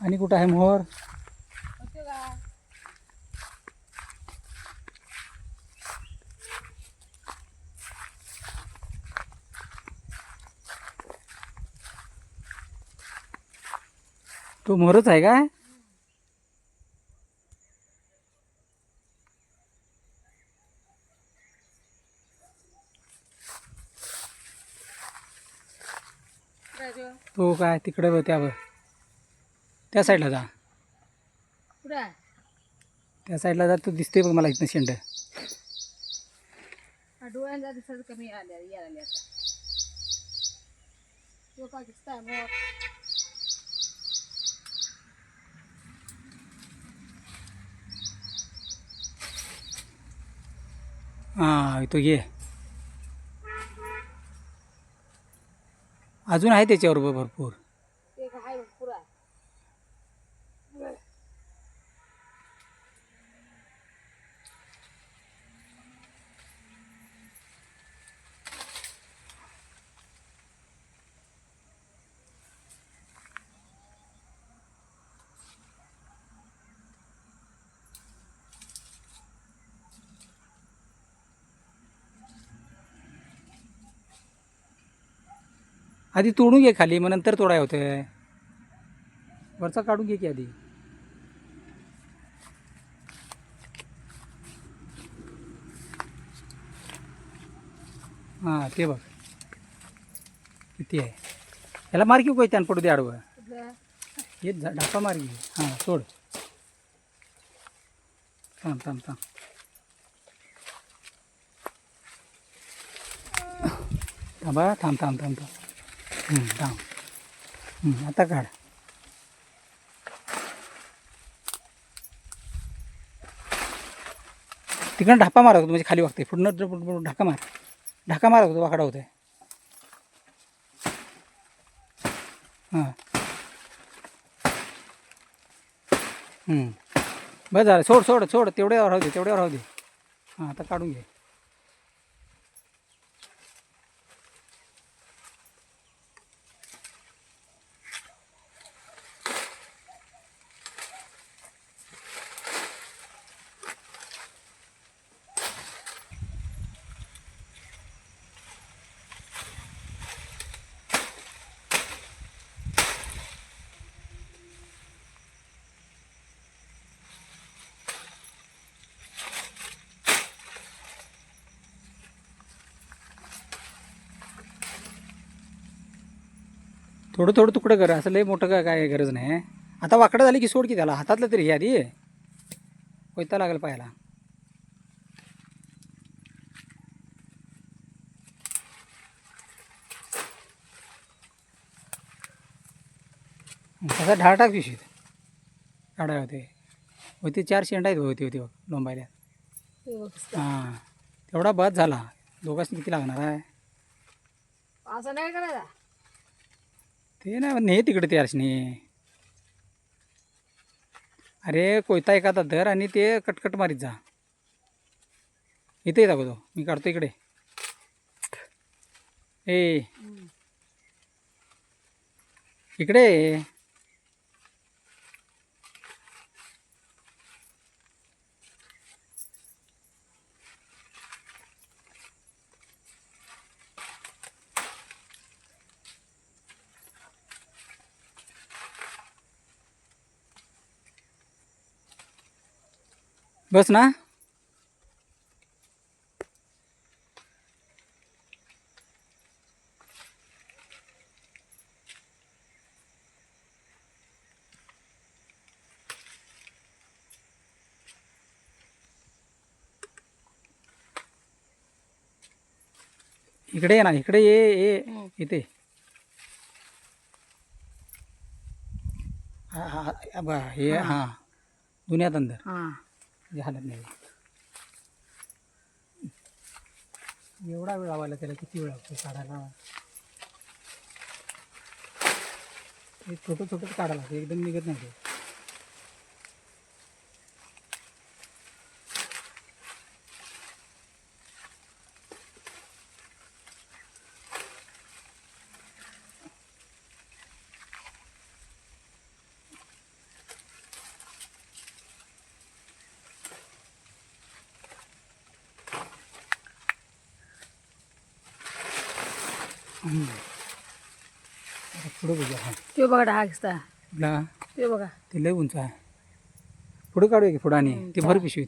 आणि कुठं आहे मोहर? तो मोहरच आहे काय? तो काय तिकडे बघ त्यावर. त्या साईडला जा. कुठं त्या साईडला जा तो दिसतोय बघ मला इथनं शेंड. दिसत कमी आल्या यायला लागल्या आता. तो का दिसताय मोर? हां तो ये. अजून आहे त्याच्यावर भरपूर. आधी तोडून घे खाली मग नंतर तोडाय होतं वरचा काढून घे की आधी. हां ते बघ. किती आहे? याला मार की त्यान पडू दे आडवं. येत हे झा- ढापा मार की. हां सोड. थांब थांब थांब. थांबा थांब थांब थांब थांब. थांब. आता काढ. तिकडं ढापा मारत होतो म्हणजे खाली वागते फुटणं ड- ढाका मार. ढाका मारत होतो वाकडा होतोय. हां. बरं झालं सोड सोड सोड. तेवढ्यावर राहू दे तेवढ्यावर राहू दे. हां आता काढून घे. थोडं थोडं तुकडं कर असं लय मोठं काय काय गरज नाही. आता वाकडं झाली की सोड की त्याला हातातलं तरी घे आधी कोयता लागेल पाहायला. तसा ढाळ टाक पिशवीत. काढाय होते होते चार शेंडा आहेत होते होते लोंबायला हां तेवढा बस झाला. दोघांनी किती लागणार आहे? असं नाही करायचा ते ना ने तिकडे ते अर्शनी. अरे कोयता एखादा धर आणि ते कटकट मारीत जा. इथे दाखवतो. मी काढतो इकडे. ए. इकडे बस ना. इकडे ये ना इकडे ये ये. इथे. हा हा हा, हे हां दुनियात अंदर. हालत नाही. एवढा वेळ लावायला त्याला किती वेळ लागतो काढायला? हे छोटं छोटंच काढायला लागतं एकदम निघत नाही पुढं बघूया हा ते बघा हा दिसता. कुठला? ते बघा. ते लय उंच आहे. पुढं काढूया की पुढं आणि ते भर पिशवीत.